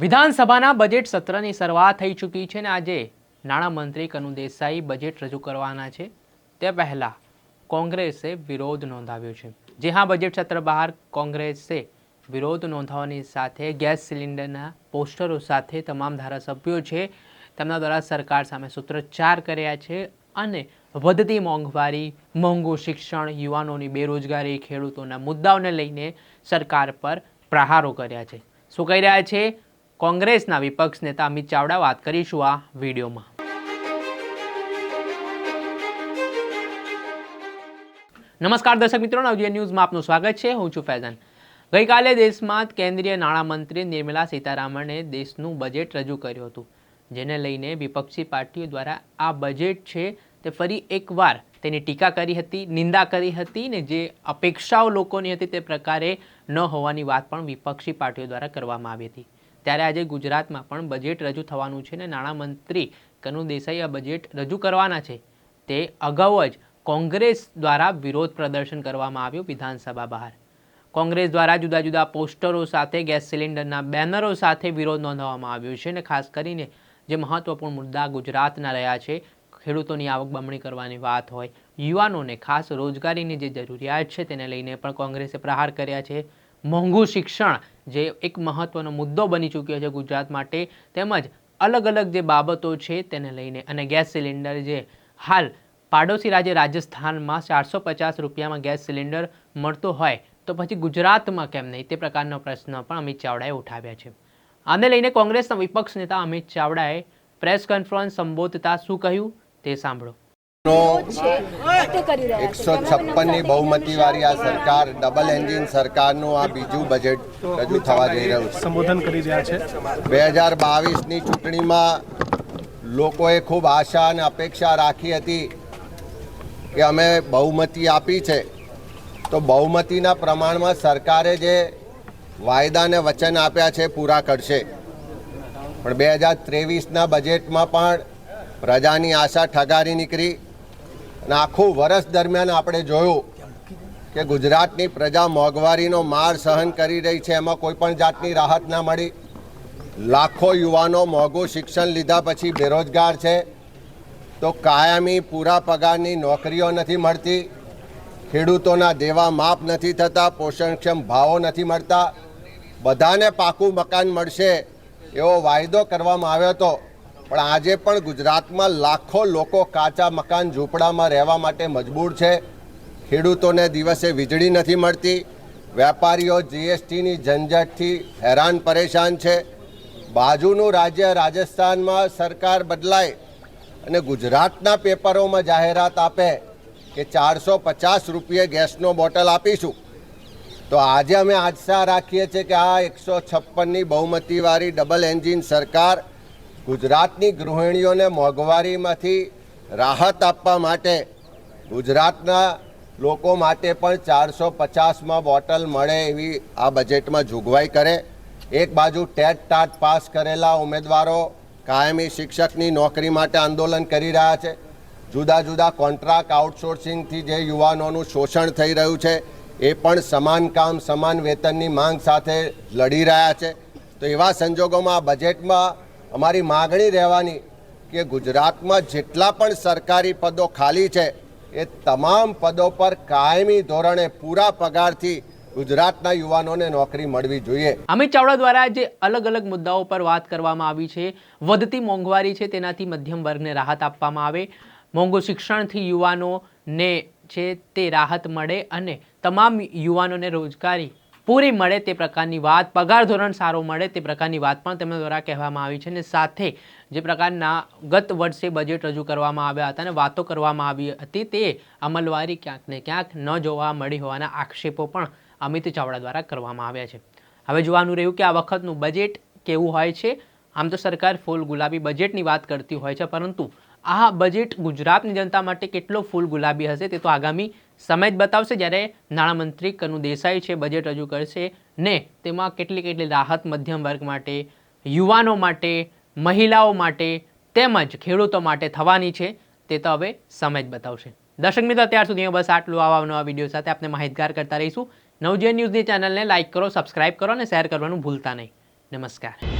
વિધાનસભાના બજેટ સત્રની શરૂઆત થઈ ચૂકી છે અને આજે નાણામંત્રી કનુ દેસાઈ બજેટ રજૂ કરવાના છે. તે પહેલાં કોંગ્રેસે વિરોધ નોંધાવ્યો છે. જે હા, બજેટ સત્ર બહાર કોંગ્રેસે વિરોધ નોંધાવવાની સાથે ગેસ સિલિન્ડરના પોસ્ટરો સાથે તમામ ધારાસભ્યો છે, તેમના દ્વારા સરકાર સામે સૂત્રોચ્ચાર કર્યા છે અને વધતી મોંઘવારી, મોંઘું શિક્ષણ, યુવાનોની બેરોજગારી, ખેડૂતોના મુદ્દાઓને લઈને સરકાર પર પ્રહારો કર્યા છે. શું કહી રહ્યા છે? કોંગ્રેસના વિપક્ષ નેતા અમિત ચાવડા વાત કરીશું આ વિડીયોમાં. નમસ્કાર દર્શક મિત્રો નવજીએ ન્યૂઝમાં આપનું સ્વાગત છે. હું છું ફૈઝાન. ગઈકાલે દેશમાં કેન્દ્રીય નાણામંત્રી નિર્મલા સીતારામણે દેશનું બજેટ રજૂ કર્યું હતું, જેને લઈને વિપક્ષી પાર્ટીઓ દ્વારા આ બજેટ છે તે ફરી એકવાર તેની ટીકા કરી હતી, નિંદા કરી હતી ને જે અપેક્ષાઓ લોકોની હતી તે પ્રકારે ન હોવાની વાત પણ વિપક્ષી પાર્ટીઓ દ્વારા કરવામાં આવી હતી. ત્યારે આજે ગુજરાતમાં પણ બજેટ રજૂ થવાનું છે ને નાણામંત્રી કનુ દેસાઈ આ બજેટ રજૂ કરવાના છે. તે અગાઉ જ કોંગ્રેસ દ્વારા વિરોધ પ્રદર્શન કરવામાં આવ્યું વિધાનસભા બહાર. કોંગ્રેસ દ્વારા જુદા જુદા પોસ્ટરો સાથે, ગેસ સિલિન્ડરના બેનરો સાથે વિરોધ નોંધાવવામાં આવ્યો છે અને ખાસ કરીને જે મહત્વપૂર્ણ મુદ્દા ગુજરાતના રહ્યા છે, ખેડૂતોની આવક બમણી કરવાની વાત હોય, યુવાનોને ખાસ રોજગારીની જે જરૂરિયાત છે તેને લઈને પણ કોંગ્રેસે પ્રહાર કર્યા છે. મોંઘું શિક્ષણ જે એક મહત્વનો મુદ્દો બની ચૂક્યો છે ગુજરાત માટે, તેમજ અલગ અલગ જે બાબતો છે તેને લઈને. અને ગેસ સિલિન્ડર જે હાલ પાડોશી રાજ્ય રાજસ્થાનમાં ચારસો પચાસ રૂપિયામાં ગેસ સિલિન્ડર મળતો હોય, તો પછી ગુજરાતમાં કેમ નહીં? તે પ્રકારનો પ્રશ્ન પણ અમિત ચાવડાએ ઉઠાવ્યા છે. આને લઈને કોંગ્રેસના વિપક્ષ નેતા અમિત ચાવડાએ પ્રેસ કોન્ફરન્સ સંબોધતા શું કહ્યું તે સાંભળો. એકસો છપ્પનની બહુમતીવાળી આ સરકાર ડબલ એન્જિન સરકારનું આ બીજું બજેટ રજૂ થવા જઈ રહ્યું છે. સંબોધન કરી રહ્યા છે. બે હજાર બાવીસની ચૂંટણીમાં લોકોએ ખૂબ આશા અને અપેક્ષા રાખી હતી કે અમે બહુમતી આપી છે. તો બહુમતીના પ્રમાણમાં સરકારે જે વાયદા અને વચન આપ્યા છે પૂરા કરશે. પણ બે હજાર ત્રેવીસના બજેટમાં પણ પ્રજાની આશા ઠગારી નીકળી. અને આખું વર્ષ દરમિયાન આપણે જોયું કે ગુજરાતની પ્રજા મોંઘવારીનો માર સહન કરી રહી છે. એમાં કોઈ પણ જાતની રાહત ના મળી. લાખો યુવાનો મોંઘું શિક્ષણ લીધા પછી બેરોજગાર છે. તો કાયમી પૂરા પગારની નોકરીઓ નથી મળતી. ખેડૂતોના દેવા માફ નથી થતા, પોષણક્ષમ ભાવો નથી મળતા. બધાને પાકું મકાન મળશે એવો વાયદો કરવામાં આવ્યો હતો. પણ આજે પણ ગુજરાતમાં લાખો લોકો કાચા મકાન ઝૂંપડામાં રહેવા માટે મજબૂર છે. ખેડૂતોને દિવસે વીજળી નથી મળતી. વેપારીઓ જીએસટીની ઝંઝટથી હેરાન પરેશાન છે. બાજુનું રાજ્ય રાજસ્થાનમાં સરકાર બદલાય અને ગુજરાતના પેપરોમાં જાહેરાત આપે કે ચારસો પચાસ રૂપિયે ગેસનો બોટલ આપીશું. તો આજે અમે આશા રાખીએ છીએ કે આ એકસો છપ્પનની બહુમતીવાળી ડબલ એન્જિન સરકાર ગુજરાતની ગૃહિણીઓને મોંઘવારીમાંથી રાહત આપવા માટે, ગુજરાતના લોકો માટે પણ ચારસો પચાસમાં બોટલ મળે એવી આ બજેટમાં જોગવાઈ કરે. એક બાજુ ટેટ ટાટ પાસ કરેલા ઉમેદવારો કાયમી શિક્ષકની નોકરી માટે આંદોલન કરી રહ્યા છે. જુદા જુદા કોન્ટ્રાક્ટ આઉટસોર્સિંગથી જે યુવાનોનું શોષણ થઈ રહ્યું છે, એ પણ સમાન કામ, સમાન વેતનની માંગ સાથે લડી રહ્યા છે. તો એવા સંજોગોમાં બજેટમાં અમારી માગણી રહેવાની કે ગુજરાતમાં જેટલા પણ સરકારી પદો ખાલી છે, એ તમામ પદો પર કાયમી ધોરણે પૂરા પગારથી ગુજરાતના યુવાનોને નોકરી મળવી જોઈએ. અમિત ચાવડા દ્વારા જે અલગ અલગ મુદ્દાઓ પર વાત કરવામાં આવી છે. વધતી મોંઘવારી છે તેનાથી મધ્યમ વર્ગને રાહત આપવામાં આવે. મોંઘું શિક્ષણથી યુવાનોને છે તે રાહત મળે અને તમામ યુવાનોને રોજગારી પૂરી મળે તે પ્રકારની વાત, પગાર ધોરણ સારો મળે તે પ્રકારની વાત પણ તેમના દ્વારા કહેવામાં આવી છે અને સાથે જે પ્રકારના ગત વર્ષે બજેટ રજૂ કરવામાં આવ્યા હતા અને વાતો કરવામાં આવી હતી તે અમલવારી ક્યાંક ને ક્યાંક ન જોવા મળી હોવાના આક્ષેપો પણ અમિત ચાવડા દ્વારા કરવામાં આવ્યા છે. હવે જોવાનું રહ્યું કે આ વખતનું બજેટ કેવું હોય છે? આમ તો સરકાર ફૂલ ગુલાબી બજેટની વાત કરતી હોય છે, પરંતુ આ બજેટ ગુજરાતની જનતા માટે કેટલો ફૂલ ગુલાબી હશે તે તો આગામી સમય જ બતાવશે. જ્યારે નાણામંત્રી કનુ દેસાઈ છે, બજેટ રજૂ કરશે ને તેમાં કેટલી કેટલી રાહત મધ્યમ વર્ગ માટે, યુવાનો માટે, મહિલાઓ માટે તેમજ ખેડૂતો માટે થવાની છે તે તો હવે સમય જ બતાવશે. દર્શક મિત્રો, અત્યાર સુધી બસ આટલું. આવા નવા વીડિયો સાથે આપણે માહિતગાર કરતા રહીશું. નવજીવન ન્યૂઝની ચેનલને લાઇક કરો, સબસ્ક્રાઇબ કરો અને શેર કરવાનું ભૂલતા નહીં. નમસ્કાર.